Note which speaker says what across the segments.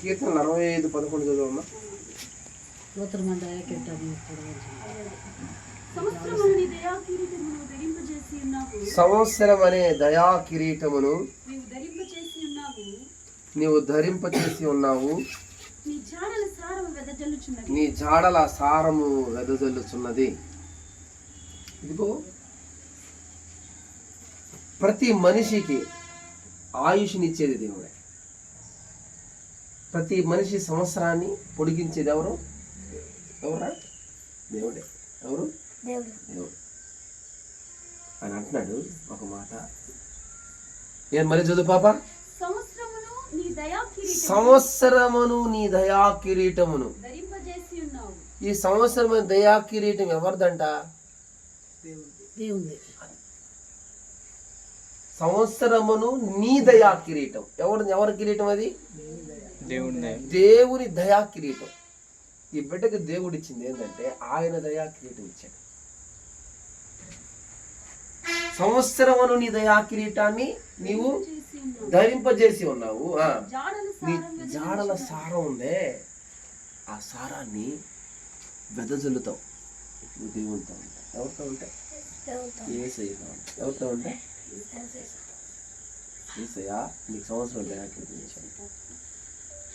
Speaker 1: కీర్తన అరవై ఐదు పదకొండు
Speaker 2: చదువు చదువమ్మా
Speaker 1: సంవత్సరం అనే దయా కిరీటమును
Speaker 2: నీవు
Speaker 1: ధరింపచేసి ఉన్నావు.
Speaker 2: నీ జాడల సారము వెదజల్లుచున్నది.
Speaker 1: ఇదిగో ప్రతి మనిషికి ఆయుష్నిచ్చేది దేవుడే. ప్రతి మనిషి సంవత్సరాన్ని పొడిగించేది ఎవరు? ఎవరా దేవుడే. ఎవరు? దేవుడు. అని అంటున్నాడు ఒక మాట. ఏం మరి చదువు పాప?
Speaker 2: సంవత్సరమును నీ దయా
Speaker 1: కిరీటమును. ఈ సంవత్సరం దయా కిరీటం ఎవరిదంట? సంవత్సరమును నీ దయా కిరీటం. ఎవరు ఎవరి కిరీటం అది?
Speaker 3: దేవుని
Speaker 1: దేవుని దయా కిరీటం. ఈ బిడ్డకి దేవుడు ఇచ్చింది ఏంటంటే ఆయన దయా కిరీటం ఇచ్చాడు. సంవత్సరమును నీ దయా కిరీటాన్ని నీవు ధరింపజేసి ఉన్నావు. ఆ.
Speaker 2: జాడల
Speaker 1: నీ
Speaker 2: సారం
Speaker 1: జాడల సారం ఉందే. ఆ సారాన్ని వెదజల్లుతావు. నువ్వు దేవునితో ఉంటావు. ఎవరితో ఉంటాయి ఏసయ్యతో ఉంటావు. ఎవరితో ఉంటాయి ఏసయ్యా నీకు సంవత్సరం దయాకించాను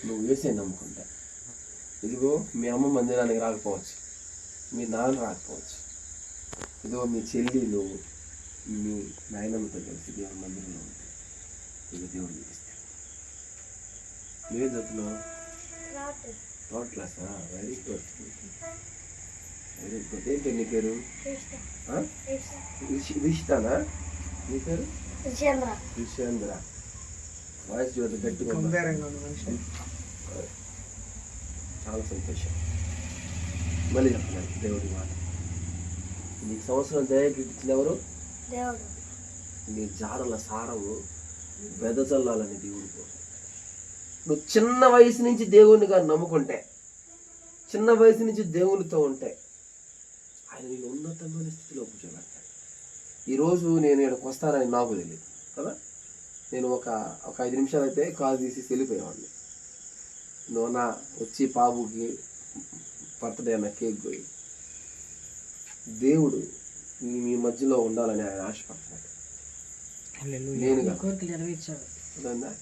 Speaker 1: నువ్వు వేసే నమ్ముకుంటా. ఇదిగో మీ అమ్మ మందిరానికి రాకపోవచ్చు. మీ నాన్న రాకపోవచ్చు. ఇదిగో మీ చెల్లి నువ్వు మీ నాయనమ్మతో కలిసి దేవుని మందిరంలో ఉంటాయి ఇదిగో దేవుడు చూపిస్తాడు నువ్వేం చదువుతున్నావు? థర్డ్ క్లాసా వెరీ గుడ్ వెరీ గుడ్ ఏంటి నీ పేరు? రిషితానా? పేరు? వాయిస్ ఉందా? చాలా సంతోషం. మళ్ళీ చెప్తున్నాను దేవుడి మాట. నీకు సంవత్సరం దయకి ఇచ్చిన ఎవరు నీ జాడల సారము వెదజల్లాలని దేవుడి కోరు నువ్వు చిన్న వయసు నుంచి దేవునిగా నమ్ముకుంటే చిన్న వయసు నుంచి దేవునితో ఉంటే ఆయన నేను ఉన్నతమైన స్థితిలో కూర్చోబెడతాడు. ఈరోజు నేను ఇక్కడికి వస్తానని నాకు తెలియదు కదా? నేను ఒక ఒక ఐదు నిమిషాలు అయితే కాల్ తీసి వెళ్ళిపోయేవాడిని. నువ్వు నా వచ్చి బాబుకి బర్త్డే అన్న కేక్ పోయి. దేవుడు మీ- మీ మధ్యలో ఉండాలని ఆయన ఆశపడుతున్నాడు. అర్థమైందా?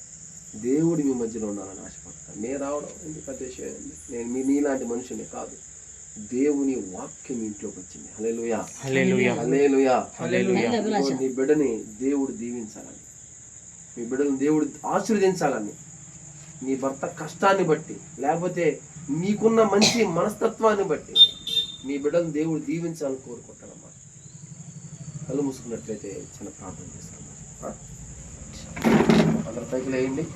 Speaker 1: దేవుడు మీ మధ్యలో ఉండాలని ఆశపడతాను నేను రావడం ఎందుకు పెద్ద విషయం ఏంది? నేను మీ నీలాంటి మనుషుని కాదు. దేవుని వాక్యం ఇంట్లోకి వచ్చింది. హల్లెలూయా.
Speaker 3: హల్లెలూయా.
Speaker 1: హల్లెలూయా.
Speaker 3: హల్లెలూయా.
Speaker 4: అభిలాష.
Speaker 1: నీ బిడ్డని దేవుడు దీవించాలని. మీ బిడ్డను దేవుడు ఆశీర్వదించాలని. నీ భర్త కష్టాన్ని బట్టి లేకపోతే నీకున్న మంచి మనస్తత్వాన్ని బట్టి నీ బిడ్డను దేవుడు దీవించాలని కోరుకుంటాడమ్మా కళ్ళు మూసుకున్నట్లయితే చిన్న ప్రార్థన చేస్తాను. అందరు పైకి లేయండి.